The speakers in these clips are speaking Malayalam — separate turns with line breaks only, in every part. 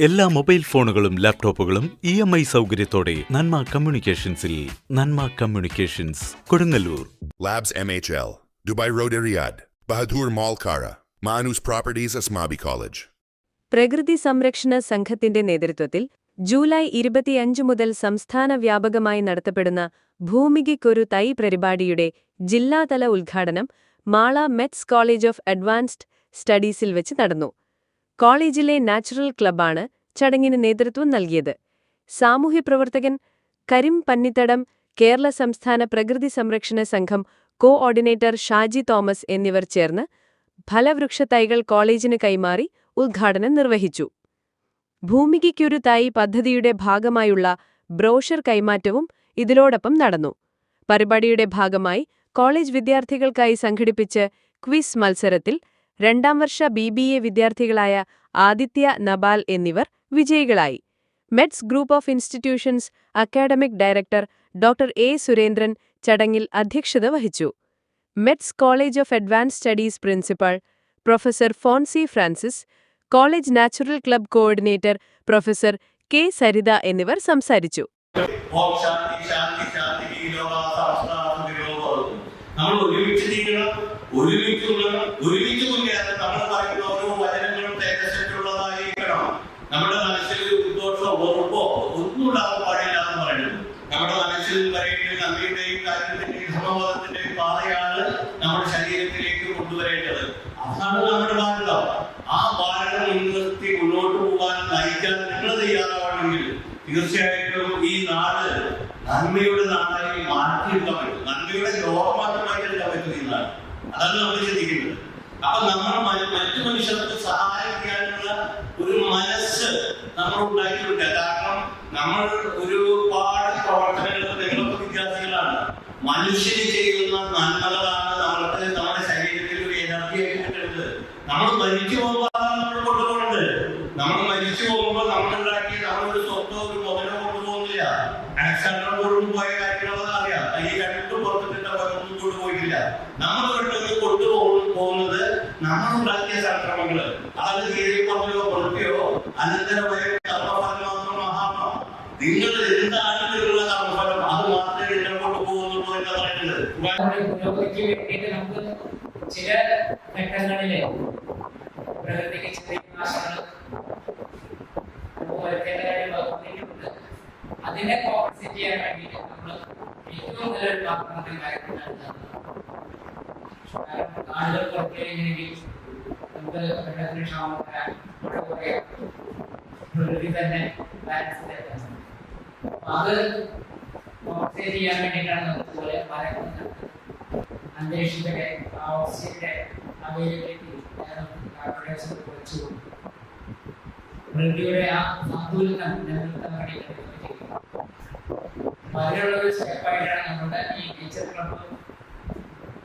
എല്ലാ മൊബൈൽ ഫോണുകളും ലാപ്ടോപ്പുകളും ഇ എം ഐ സൗകര്യത്തോടെ നന്മ കമ്മ്യൂണിക്കേഷൻസിൽ Nanma communications Kodungallur.
Labs MHL Dubai road Riyadh, Bahadur mall Kara, Manus properties Asmabi college
പ്രകൃതി സംരക്ഷണ സംഘത്തിന്റെ നേതൃത്വത്തിൽ ജൂലൈ ഇരുപത്തിയഞ്ച് മുതൽ സംസ്ഥാന വ്യാപകമായി നടത്തപ്പെടുന്ന ഭൂമികയ്ക്കൊരു തൈ പരിപാടിയുടെ ജില്ലാതല ഉദ്ഘാടനം Mala METS college of advanced സ്റ്റഡീസിൽ വെച്ച് നടന്നു. കോളേജിലെ നാച്ചുറൽ ക്ലബ്ബാണ് ചടങ്ങിന് നേതൃത്വം നൽകിയത്. സാമൂഹ്യപ്രവർത്തകൻ കരിം പന്നിത്തടം കേരള സംസ്ഥാന പ്രകൃതി സംരക്ഷണ സംഘം കോ ഓർഡിനേറ്റർ ഷാജി തോമസ് എന്നിവർ ചേർന്ന് ഫലവൃക്ഷ തൈകൾ കോളേജിന് കൈമാറി ഉദ്ഘാടനം നിർവഹിച്ചു. ഭൂമികയ്ക്കൊരു തൈ പദ്ധതിയുടെ ഭാഗമായുള്ള ബ്രോഷർ കൈമാറ്റവും ഇതിലോടൊപ്പം നടന്നു. പരിപാടിയുടെ ഭാഗമായി കോളേജ് വിദ്യാർത്ഥികൾക്കായി സംഘടിപ്പിച്ച് ക്വിസ് മത്സരത്തിൽ രണ്ടാം വർഷ ബി ബി എ വിദ്യാർത്ഥികളായ ആദിത്യ നബാൽ എന്നിവർ വിജയികളായി. METS group of institutions academic director doctor A. Surendran ചടങ്ങിൽ അധ്യക്ഷത വഹിച്ചു. METS college of advance studies principal professor Fonsy Francis college natural club coordinator professor K. Saritha എന്നിവർ സംസാരിച്ചു.
നമ്മൾ അതാണ് നമ്മുടെ ഭാരതം ആ ഭാരതം മുൻനിർത്തി മുന്നോട്ട് പോകാൻ നയിക്കാൻ നിങ്ങൾ തയ്യാറാവണമെങ്കിൽ തീർച്ചയായിട്ടും ഈ നാട് നന്മയുടെ നാടായി മാറ്റിയെടുക്കാൻ പറ്റും. നന്മയുടെ ലോകമാക്കി മാറ്റിയെടുക്കാൻ പറ്റും ഈ നാട്. അതാണ് നമ്മൾ ചിന്തിക്കുന്നത്. അപ്പൊ നമ്മൾ മറ്റു മനുഷ്യർക്ക് സഹായിക്കാനുള്ള ഒരു മനസ്സ് നമ്മൾ ഉണ്ടാക്കിയിട്ടുണ്ട്. കാരണം നമ്മൾ ഒരുപാട് പ്രവർത്തനങ്ങൾ നിങ്ങളൊക്കെ വിദ്യാർത്ഥികളാണ്. മനുഷ്യന് ചെയ്യുന്ന നന്മകളാണ് നമ്മൾ മരിച്ചു പോകുമ്പോൾ നമ്മൾ നമ്മൾ മരിച്ചു പോകുമ്പോൾ നമ്മൾ ഉണ്ടാക്കിയ നമ്മളൊരു സ്വത്തോ ഒരു മുതലോ കൊണ്ടുപോകുന്നില്ല. അലക്സാണ്ടർ പോലും പോയ കാര്യങ്ങളൊന്നും അറിയാം. ഈ രണ്ടും പുറത്തിട്ട് ഒന്നും കൊണ്ടുപോയിട്ടില്ല. നമ്മൾ കൊണ്ടു കൊണ്ടുപോകും പോകുന്നത് നമ്മൾ ഉണ്ടാക്കിയ സംക്രമങ്ങൾ. അത് കീഴിൽ പറഞ്ഞോ കൊടുക്കുകയോ അനന്തരമായ കർമ്മഫലം മാത്രം നിങ്ങൾ എന്താണ് കർമ്മഫലം? അത് മാത്രമേ നിങ്ങളെ കൊണ്ടുപോകുന്നുള്ളൂ എന്ന് പറയുന്നത്.
ചില ഘട്ടങ്ങളിൽ പ്രകൃതിക്ക് ചെറിയ നാശങ്ങൾ വരുത്തേണ്ട കാര്യം വകുപ്പിലുണ്ട് അതിനെ കോമ്പൻസേറ്റ് ചെയ്യാൻ വേണ്ടിയിട്ട് നമ്മൾ ഏറ്റവും കൂടുതൽ മാർഗം കാര്യത്തിലാണ് കാരണം ആളുകൾ പുറത്തേക്ക് നമുക്ക് വെള്ളത്തിന് ക്ഷാമം വരാൻ പ്രകൃതി തന്നെ ബാലൻസ് അപ്പൊ അത് കോമ്പൻസേറ്റ് ചെയ്യാൻ വേണ്ടിയിട്ടാണ് നമുക്ക് പോലെ മരങ്ങൾ അന്തരീക്ഷത്തിലെ ഓക്സിജന്റെ അവൈലബിലിറ്റി കാർബൺ ഡയോക്സൈഡ് കുറച്ചു പ്രകൃതിയുടെ ആ സന്തുലനം നിലനിർത്താൻ. അപ്പൊ അതിനുള്ള ഒരു സ്റ്റെപ്പായിട്ടാണ് നമ്മുടെ ഈ നേച്ചർ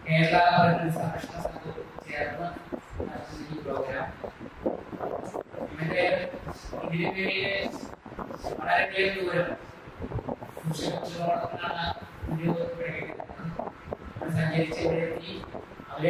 കേരള പ്രകൃതി സംരക്ഷണ സംഘവും ചേർന്ന് നടത്തുന്ന ഈ പ്രോഗ്രാം. ഇതിന്റെ ഇതിന് പേരിൽ വളരെ വലിയ ദൂരം 好的